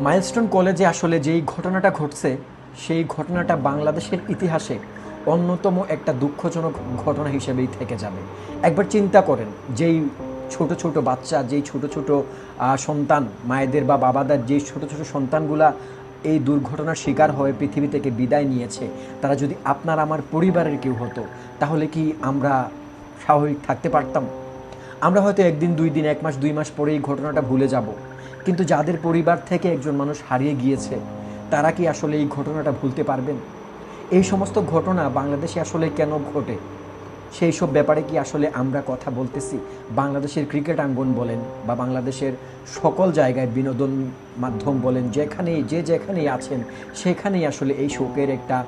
Milestone কলেজে আসলে যেই ঘটনাটা ঘটছে, সেই ঘটনাটা বাংলাদেশের ইতিহাসে অন্যতম একটা দুঃখজনক ঘটনা হিসেবেই থেকে যাবে। একবার চিন্তা করেন, যেই ছোট ছোট বাচ্চা, যেই ছোট ছোট সন্তান, মায়েদের বা বাবাদের যেই ছোট ছোট সন্তানগুলা এই দুর্ঘটনার শিকার হয়ে পৃথিবী থেকে বিদায় নিয়েছে, তারা যদি আপনার আমার পরিবারের কেউ হতো, তাহলে কি আমরা স্বাভাবিক থাকতে পারতাম? আমরা হয়তো একদিন, দুই দিন, এক মাস, দুই মাস পরে এই ঘটনাটা ভুলে যাব। কিন্তু যাদের পরিবার থেকে একজন মানুষ হারিয়ে গিয়েছে, তারা কি আসলে এই ঘটনাটা ভুলতে পারবেন? এই সমস্ত ঘটনা বাংলাদেশে আসলে কেন ঘটে? সেই সব ব্যাপারে কি আসলে আমরা কথা বলতেছি? বাংলাদেশের ক্রিকেট আঙ্গন বলেন বা বাংলাদেশের সকল জায়গায় বিনোদন মাধ্যম বলেন, যেখানেই, যে যেখানেই আছেন, সেখানেই আসলে এই শোকের একটা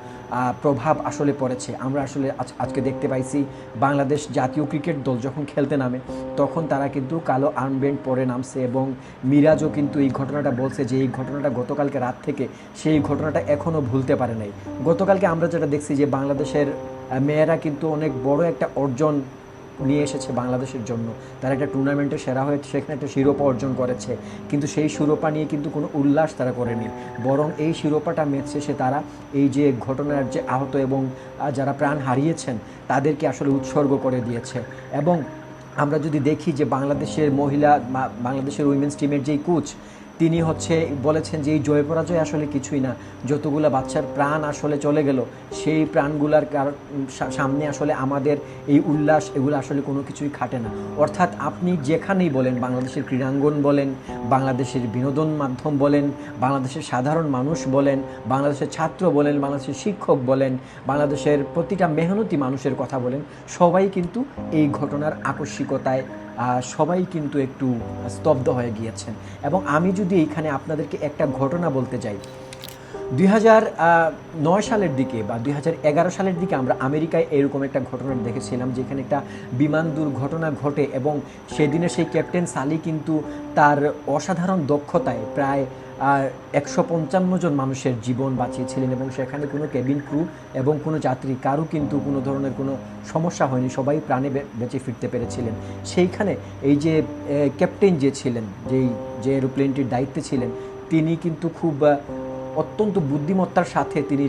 প্রভাব আসলে পড়েছে। আমরা আসলে আজ- আজকে দেখতে পাইছি বাংলাদেশ জাতীয় ক্রিকেট দল যখন খেলতে নামে, তখন তারা কিন্তু কালো আর্মব্যান্ড পরে নামছে এবং মিরাজও কিন্তু এই ঘটনাটা বলছে যে এই ঘটনাটা গতকালকে রাত থেকে, সেই ঘটনাটা এখনও ভুলতে পারে নাই। গতকালকে আমরা যেটা দেখছি যে বাংলাদেশের মেয়েরা কিন্তু অনেক বড় একটা অর্জন নিয়ে এসেছে বাংলাদেশের জন্য। তারা একটা টুর্নামেন্টে সেরা হয়ে সেখানে একটা শিরোপা অর্জন করেছে। কিন্তু সেই শিরোপা নিয়ে কিন্তু কোনো উল্লাস তারা করেনি। বরং এই শিরোপাটা ম্যাচ শেষে তারা এই যে ঘটনার যে আহত এবং যারা প্রাণ হারিয়েছেন, তাদেরকে আসলে উৎসর্গ করে দিয়েছে। এবং আমরা যদি দেখি যে বাংলাদেশের মহিলা বাংলাদেশের উইমেন্স টিমের যেই কোচ তিনি হচ্ছে বলেছেন যে এই জয় পরাজয় আসলে কিছুই না। যতগুলো বাচ্চার প্রাণ আসলে চলে গেল, সেই প্রাণগুলার সামনে আসলে আমাদের এই উল্লাস, এগুলো আসলে কোনো কিছুই খাটে না। অর্থাৎ আপনি যেখানেই বলেন, বাংলাদেশের ক্রীড়াঙ্গন বলেন, বাংলাদেশের বিনোদন মাধ্যম বলেন, বাংলাদেশের সাধারণ মানুষ বলেন, বাংলাদেশের ছাত্র বলেন, বাংলাদেশের শিক্ষক বলেন, বাংলাদেশের প্রতিটা মেহনতি মানুষের কথা বলেন, সবাই কিন্তু এই ঘটনার আকস্মিকতায় সবাই কিন্তু একটু স্তব্ধ হয়ে গিয়েছেন। এবং আমি যদি এইখানে আপনাদেরকে একটা ঘটনা বলতে চাই। দুই হাজার নয় সালের দিকে বা দুই হাজার এগারো সালের দিকে আমরা আমেরিকায় এরকম একটা ঘটনা দেখেছিলাম, যেখানে একটা বিমান দুর্ঘটনা ঘটে এবং সেদিনে সেই ক্যাপ্টেন সালি কিন্তু তার অসাধারণ দক্ষতায় প্রায় একশো পঞ্চান্ন জন মানুষের জীবন বাঁচিয়েছিলেন এবং সেখানে কোনো কেবিন ক্রু এবং কোনো যাত্রী কারও কিন্তু কোনো ধরনের কোনো সমস্যা হয়নি। সবাই প্রাণে বেঁচে ফিরতে পেরেছিলেন। সেইখানে এই যে ক্যাপ্টেন যে ছিলেন, যেই, যে এরোপ্লেনটির দায়িত্বে ছিলেন, তিনি কিন্তু খুব অত্যন্ত বুদ্ধিমত্তার সাথে তিনি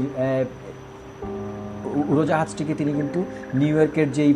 উড়োজাহাজটিকে তিনি কিন্তু নিউ ইয়র্কের যেই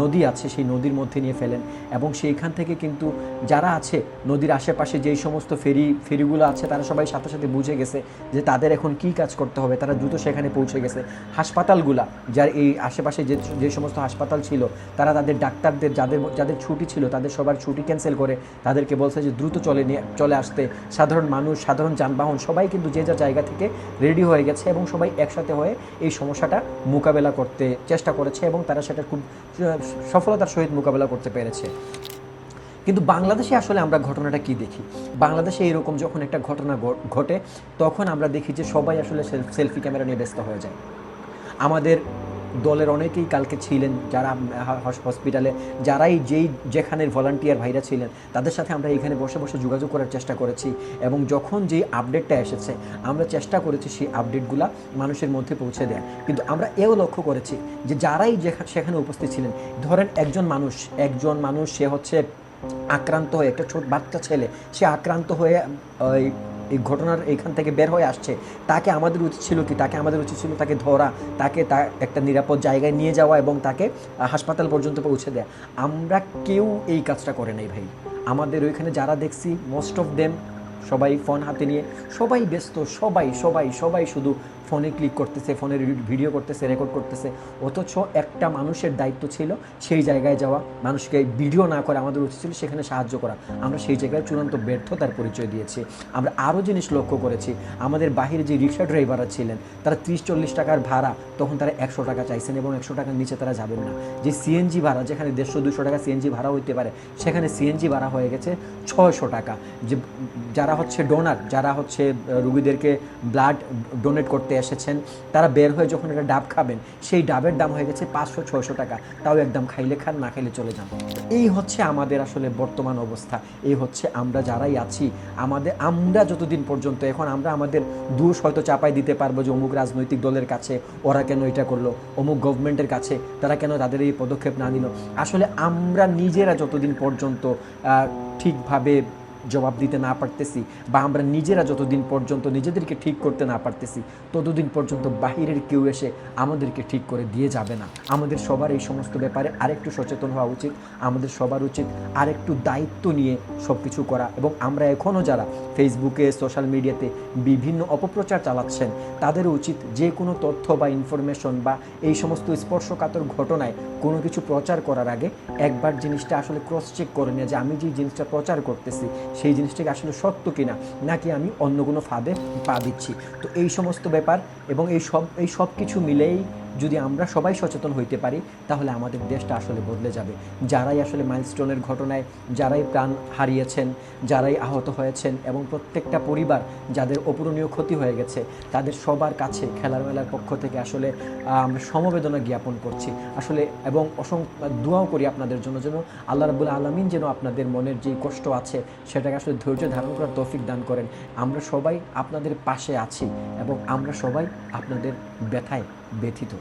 নদী আছে, সেই নদীর মধ্যে নিয়ে ফেলেন। এবং সেইখান থেকে কিন্তু যারা আছে, নদীর আশেপাশে যেই সমস্ত ফেরি, ফেরিগুলো আছে, তারা সবাই সাথে সাথে বুঝে গেছে যে তাদের এখন কি কাজ করতে হবে। তারা দ্রুত সেখানে পৌঁছে গেছে। হাসপাতালগুলা, যার এই আশেপাশে যে যে সমস্ত হাসপাতাল ছিল, তারা তাদের ডাক্তারদের, যাদের যাদের ছুটি ছিল, তাদের সবার ছুটি ক্যান্সেল করে তাদেরকে বলছে যে দ্রুত চলে নিয়ে, চলে আসতে। সাধারণ মানুষ, সাধারণ যানবাহন, সবাই কিন্তু যে যা জায়গা থেকে রেডি হয়ে গেছে এবং সবাই একসাথে হয়ে এই সমস্যাটা মোকাবেলা করতে চেষ্টা করেছে এবং তারা সেটা খুব সফলতার সহিত মোকাবেলা করতে পেরেছে। কিন্তু বাংলাদেশে আসলে আমরা ঘটনাটা কি দেখি? বাংলাদেশে এরকম যখন একটা ঘটনা ঘটে, তখন আমরা দেখি যে সবাই আসলে সেলফি ক্যামেরা নিয়ে ব্যস্ত হয়ে যায়। আমাদের দলের অনেকেই কালকে ছিলেন যারা হসপিটালে যারাই যেই যেখানের ভলান্টিয়ার ভাইরা ছিলেন, তাদের সাথে আমরা এখানে বসে বসে যোগাযোগ করার চেষ্টা করেছি এবং যখন যেই আপডেটটা এসেছে, আমরা চেষ্টা করেছি সেই আপডেটগুলা মানুষের মধ্যে পৌঁছে দেয়। কিন্তু আমরা এও লক্ষ্য করেছি যে যারাই সেখানে উপস্থিত ছিলেন, ধরেন একজন মানুষ একজন মানুষ সে হচ্ছে আক্রান্ত হয়ে, একটা ছোট বাচ্চা ছেলে, সে আক্রান্ত হয়ে, ওই এই ঘটনার এইখান থেকে বের হয়ে আসছে। তাকে আমাদের উচিত ছিল কি? তাকে আমাদের উচিত ছিল তাকে ধরা, তাকে তা একটা নিরাপদ জায়গায় নিয়ে যাওয়া এবং তাকে হাসপাতাল পর্যন্ত পৌঁছে দেয়া। আমরা কেউ এই কাজটা করে নাই ভাই। আমাদের ওইখানে যারা দেখছি মোস্ট অফ দেম সবাই ফোন হাতে নিয়ে, সবাই ব্যস্ত, সবাই সবাই সবাই শুধু ফোনে ক্লিক করতেছে ফোনের ভিডিও করতেছে রেকর্ড করতেছে। অথচ একটা মানুষের দায়িত্ব ছিল সেই জায়গায় যাওয়া, মানুষকে ভিডিও না করে আমাদের উচিত ছিল সেখানে সাহায্য করা। আমরা সেই জায়গায় চূড়ান্ত ব্যর্থতার পরিচয় দিয়েছি। আমরা আরও জিনিস লক্ষ্য করেছি, আমাদের বাহিরে যে রিক্সা ড্রাইভাররা ছিলেন, তারা ত্রিশ চল্লিশ টাকার ভাড়া, তখন তারা একশো টাকা চাইছেন এবং একশো টাকার নিচে তারা যাবেন না। যে সিএনজি ভাড়া, যেখানে দেড়শো দুশো টাকা সিএনজি ভাড়া হইতে পারে, সেখানে সিএনজি ভাড়া হয়ে গেছে ছয়শো টাকা। যে, যারা হচ্ছে ডোনার যারা হচ্ছে রুগীদেরকে ব্লাড ডোনেট করতে এসেছেন। তারা বের হয়ে যখন একটা ডাব খাবেন, সেই ডাবের দাম হয়ে গেছে পাঁচশো, ছয়শো টাকা। তাও একদম খাইলে খান, না খাইলে চলে যান। এই হচ্ছে আমাদের আসলে বর্তমান অবস্থা। এই হচ্ছে আমরা যারাই আছি, আমাদের, আমরা যতদিন পর্যন্ত, এখন আমরা আমাদের দোষ হয়তো চাপাই দিতে পারব যে অমুক রাজনৈতিক দলের কাছে ওরা কেন এটা করল, অমুক গভর্নমেন্টের কাছে তারা কেন তাদের এই পদক্ষেপ না নিল। আসলে আমরা নিজেরা যতদিন পর্যন্ত ঠিকভাবে জবাব দিতে না পারতেছি বা আমরা নিজেরা যতদিন পর্যন্ত নিজেদেরকে ঠিক করতে না পারতেছি, ততদিন পর্যন্ত বাহিরের কেউ এসে আমাদেরকে ঠিক করে দিয়ে যাবে না। আমাদের সবার এই সমস্ত ব্যাপারে আরেকটু সচেতন হওয়া উচিত, আমাদের সবার উচিত আরেকটু দায়িত্ব নিয়ে সব কিছু করা এবং আমরা এখনও যারা ফেসবুকে সোশ্যাল মিডিয়াতে বিভিন্ন অপপ্রচার চালাচ্ছেন তাদের উচিত যে কোনো তথ্য বা ইনফরমেশন বা এই সমস্ত স্পর্শকাতর ঘটনায় কোনো কিছু প্রচার করার আগে একবার জিনিসটা আসলে ক্রস চেক করে নেওয়া যে আমি যে জিনিসটা প্রচার করতেছি সেই জিনিসটাকে আসলে সত্য কিনা, নাকি আমি অন্য কোনো ফাঁদে পা দিচ্ছি? তো এই সমস্ত ব্যাপার এবং এই সব এই সব কিছু মিলেই যদি আমরা সবাই সচেতন হইতে পারি, তাহলে আমাদের দেশটা আসলে বদলে যাবে। যারাই আসলে মাইলস্টোনের ঘটনায়, যারাই প্রাণ হারিয়েছেন, যারাই আহত হয়েছেন এবং প্রত্যেকটা পরিবার যাদের অপূরণীয় ক্ষতি হয়ে গেছে, তাদের সবার কাছে খেলার মেলার পক্ষ থেকে আসলে আমরা সমবেদনা জ্ঞাপন করছি। আসলে এবং অসংখ্য দোয়াও করি আপনাদের জন্য যেন আল্লাহ রাবুল আলমিন যেন আপনাদের মনের যে কষ্ট আছে, সেটাকে আসলে ধৈর্য ধারণ করার তৌফিক দান করেন। আমরা সবাই আপনাদের পাশে আছি এবং আমরা সবাই আপনাদের ব্যথায় ব্যথিত।